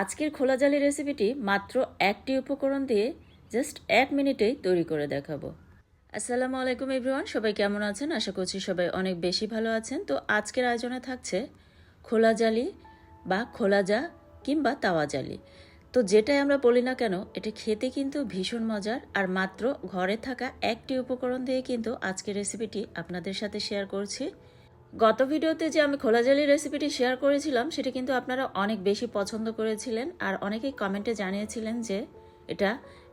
আজকের খোলা জালি রেসিপিটি মাত্র একটি উপকরণ দিয়ে জাস্ট এক মিনিটেই তৈরি করে দেখাবো। আসসালামু আলাইকুম এভরিওয়ান সবাই কেমন আছেন? আশা করছি সবাই অনেক বেশি ভালো আছেন। তো আজকের আয়োজনে থাকছে খোলা জালি বা খোলা জা কিংবা তাওয়া জালি। তো যেটাই আমরা বলি না কেন, এটা খেতে কিন্তু ভীষণ মজার আর মাত্র ঘরে থাকা একটি উপকরণ দিয়ে কিন্তু আজকের রেসিপিটি আপনাদের সাথে শেয়ার করছি। গত ভিডিওতে যে আমি খোলা জালি রেসিপিটি শেয়ার করেছিলাম সেটা কিন্তু আপনারা অনেক বেশি পছন্দ করেছিলেন আর অনেকেই কমেন্টে জানিয়েছিলেন যে এটা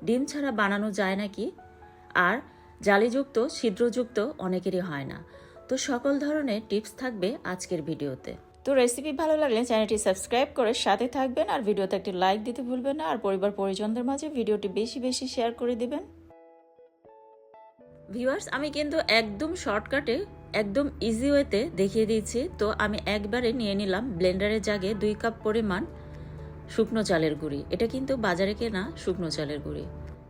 ডিম ছাড়া বানানো যায় নাকি? আর জালিযুক্ত ছিদ্রযুক্ত অনেকেরই হয় না। তো সকল ধরনের টিপস থাকবে আজকের ভিডিওতে। তো রেসিপি ভালো লাগলে চ্যানেলটি সাবস্ক্রাইব করে সাথে থাকবেন আর ভিডিওতে একটি লাইক দিতে ভুলবেন না। আর পরিবার পরিজনদের মাঝে ভিডিওটি বেশি বেশি শেয়ার করে দিবেন। ভিউয়ার্স আমি কিন্তু একদম শর্টকাটে একদম ইজি ওয়েতে দেখিয়ে দিয়েছি। তো আমি একবারে নিয়ে নিলাম ব্লেন্ডারের জাগে দুই কাপ পরিমাণ শুকনো চালের গুঁড়ি। এটা কিন্তু বাজারে কেনা শুকনো চালের গুঁড়ি।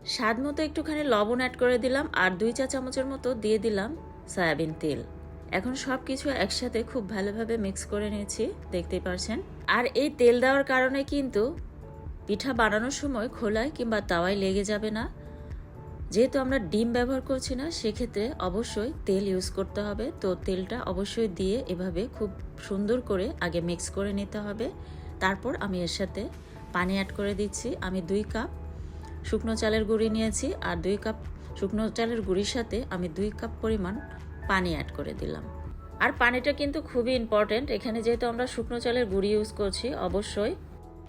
স্বাদ মতো একটুখানি লবণ অ্যাড করে দিলাম আর দুই চা চামচের মতো দিয়ে দিলাম সয়াবিন তেল। এখন সব কিছু একসাথে খুব ভালোভাবে মিক্স করে নিয়েছি, দেখতেই পারছেন? আর এই তেল দেওয়ার কারণে কিন্তু পিঠা বানানোর সময় খোলায় কিংবা তাওয়ায় লেগে যাবে না। যেহেতু আমরা ডিম ব্যবহার করছি না, সেক্ষেত্রে অবশ্যই তেল ইউজ করতে হবে। তো তেলটা অবশ্যই দিয়ে এভাবে খুব সুন্দর করে আগে মিক্স করে নিতে হবে। তারপর আমি এর সাথে পানি অ্যাড করে দিচ্ছি। আমি দুই কাপ শুকনো চালের গুঁড়ি নিয়েছি আর দুই কাপ শুকনো চালের গুঁড়ির সাথে আমি দুই কাপ পরিমাণ পানি অ্যাড করে দিলাম। আর পানিটা কিন্তু খুবই ইম্পর্টেন্ট এখানে যেহেতু আমরা শুকনো চালের গুঁড়ি ইউজ করছি, অবশ্যই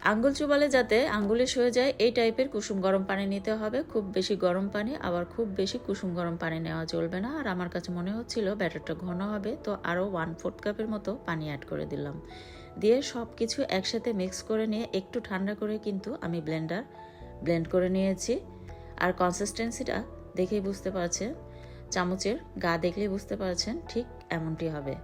আঙ্গুল চুবালে যাতে আঙ্গুলে সয়ে যায়, এই টাইপের কুসুম গরম পানি নিতে হবে। খুব বেশি গরম পানি, আবার খুব বেশি কুসুম গরম পানি নেওয়া চলবে না। আর আমার কাছে মনে হচ্ছিল ব্যাটারটা ঘন হবে, তো আরও ওয়ান ফোর্থ কাপের মতো পানি অ্যাড করে দিলাম। দিয়ে সব কিছু একসাথে মিক্স করে নিয়ে একটু ঠান্ডা করে কিন্তু আমি ব্লেন্ডার ব্লেন্ড করে নিয়েছি। আর কনসিস্টেন্সিটা দেখেই বুঝতে পারছেন, চামচের গা দেখলেই বুঝতে পারছেন ঠিক এমনটি হবে।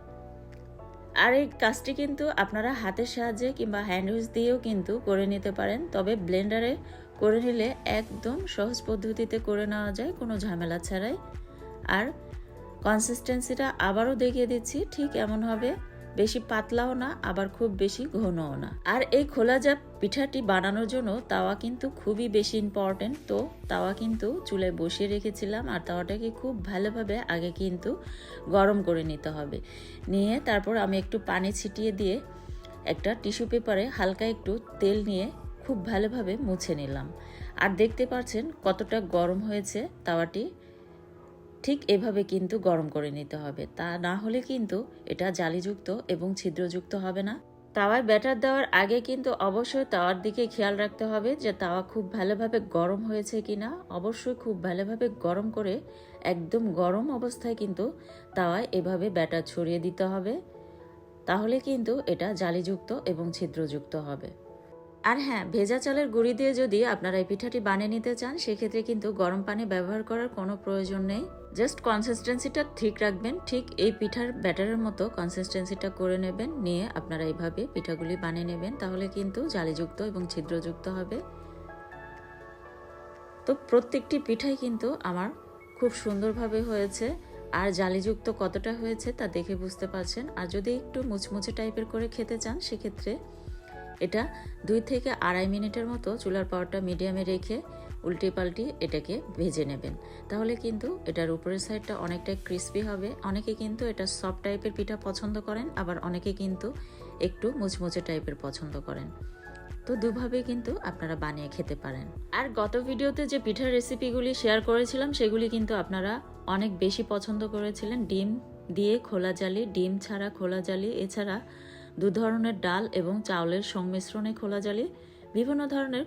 আর এই কাজটি কিন্তু আপনারা হাতের সাহায্যে কিংবা হ্যান্ড উইচ দিয়েও কিন্তু করে নিতে পারেন। তবে ব্লেন্ডারে করে নিলে একদম সহজ পদ্ধতিতে করে নেওয়া যায়, কোনো ঝামেলা ছাড়াই। আর কনসিস্টেন্সিটা আবারও দেখিয়ে দিচ্ছি, ঠিক এমন হবে। বেশি পাতলাও না, আবার খুব বেশি ঘনও না। আর এই খোলা যা পিঠাটি বানানোর জন্য তাওয়া কিন্তু খুবই বেশি ইম্পর্টেন্ট তো তাওয়া কিন্তু চুলায় বসিয়ে রেখেছিলাম আর তাওয়াটাকে খুব ভালোভাবে আগে কিন্তু গরম করে নিতে হবে। নিয়ে তারপর আমি একটু পানি ছিটিয়ে দিয়ে একটা টিস্যু পেপারে হালকা একটু তেল নিয়ে খুব ভালোভাবে মুছে নিলাম। আর দেখতে পাচ্ছেন কতটা গরম হয়েছে তাওয়াটি। ঠিক এভাবে কিন্তু গরম করে নিতে হবে। তা না হলে কিন্তু এটা জালিযুক্ত এবং ছিদ্রযুক্ত হবে না। তাওয়ায় ব্যাটার দেওয়ার আগে কিন্তু অবশ্যই তাওয়ার দিকে খেয়াল রাখতে হবে যে তাওয়া খুব ভালোভাবে গরম হয়েছে কি না অবশ্যই খুব ভালোভাবে গরম করে, একদম গরম অবস্থায় কিন্তু তাওয়ায় এভাবে ব্যাটার ছড়িয়ে দিতে হবে। তাহলে কিন্তু এটা জালিযুক্ত এবং ছিদ্রযুক্ত হবে। আর হ্যাঁ ভেজা চালের গুঁড়ি দিয়ে যদি আপনারা এই পিঠাটি বানিয়ে নিতে চান, সেক্ষেত্রে কিন্তু গরম পানি ব্যবহার করার কোনো প্রয়োজন নেই। জাস্ট কনসিস্টেন্সিটা ঠিক রাখবেন, ঠিক এই পিঠার ব্যাটারের মতো কনসিস্টেন্সিটা করে নেবেন, নিয়ে আপনারা এইভাবে পিঠাগুলি বানিয়ে নেবেন, তাহলে কিন্তু জালিযুক্ত এবং ছিদ্রযুক্ত হবে। তো প্রত্যেকটি পিঠাই কিন্তু আমার খুব সুন্দরভাবে হয়েছে, আর জালিযুক্ত কতটা হয়েছে তা দেখে বুঝতে পারছেন। আর যদি একটু মুচমুচে টাইপের করে খেতে চান, সেক্ষেত্রে এটা দুই থেকে আড়াই মিনিটের মতো চুলার পাওয়ারটা মিডিয়ামে রেখে উল্টে পাল্টি এটাকে ভেজে নেবেন। তাহলে কিন্তু এটার উপরের সাইডটা অনেকটা ক্রিস্পি হবে। অনেকে কিন্তু এটা সফট টাইপের পিঠা পছন্দ করেন, আবার অনেকে কিন্তু একটু মুচমুচে টাইপের পছন্দ করেন। তো দুভাবে কিন্তু আপনারা বানিয়ে খেতে পারেন। আর গত ভিডিওতে যে পিঠার রেসিপিগুলি শেয়ার করেছিলাম, সেগুলি কিন্তু আপনারা অনেক বেশি পছন্দ করেছিলেন। ডিম দিয়ে খোলা জালি, ডিম ছাড়া খোলা জালি, এছাড়া দু ধরনের ডাল এবং চাউলের সংমিশ্রণে খোলা জালি, বিভিন্ন ধরনের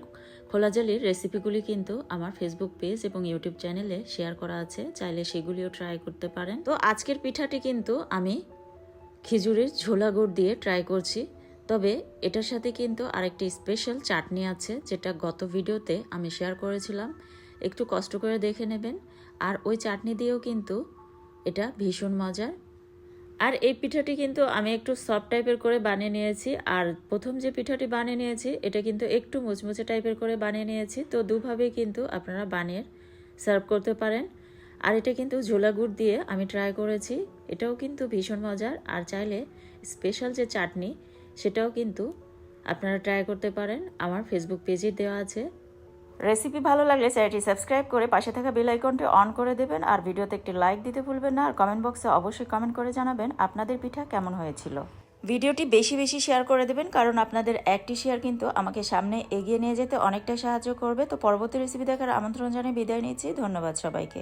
খোলা জালির রেসিপিগুলি কিন্তু আমার ফেসবুক পেজ এবং ইউটিউব চ্যানেলে শেয়ার করা আছে, চাইলে সেগুলিও ট্রাই করতে পারেন। তো আজকের পিঠাটি কিন্তু আমি খিজুরের ঝোলা গুড় দিয়ে ট্রাই করছি, তবে এটার সাথে কিন্তু আরেকটি স্পেশাল চাটনি আছে, যেটা গত ভিডিওতে আমি শেয়ার করেছিলাম। একটু কষ্ট করে দেখে নেবেন। আর ওই চাটনি দিয়েও কিন্তু এটা ভীষণ মজার। আর এই পিঠাটি কিন্তু আমি একটু সফট টাইপের করে বানিয়ে নিয়েছি। আর প্রথম যে পিঠাটি বানিয়ে নিয়েছি, এটা কিন্তু একটু মুচমুচে টাইপের করে বানিয়ে নিয়েছি। তো দুভাবে কিন্তু আপনারা বানিয়ে সার্ভ করতে পারেন। আর এটা কিন্তু ঝোলা গুড় দিয়ে আমি ট্রাই করেছি। এটাও কিন্তু ভীষণ মজার। আর চাইলে স্পেশাল যে চাটনি, সেটাও কিন্তু আপনারা ট্রাই করতে পারেন। আমার ফেসবুক পেজে দেওয়া আছে। রেসিপি ভালো লাগলে চ্যানেলটি সাবস্ক্রাইব করে পাশে থাকা বেল আইকনটি অন করে দেবেন আর ভিডিওতে একটি লাইক দিতে ভুলবেন না। আর কমেন্ট বক্সে অবশ্যই কমেন্ট করে জানাবেন আপনাদের পিঠা কেমন হয়েছিল। ভিডিওটি বেশি বেশি শেয়ার করে দেবেন, কারণ আপনাদের একটি শেয়ার কিন্তু আমাকে সামনে এগিয়ে নিয়ে যেতে অনেকটা সাহায্য করবে। তো পরবর্তী রেসিপি দেখার আমন্ত্রণ জানিয়ে বিদায় নিচ্ছি। ধন্যবাদ সবাইকে।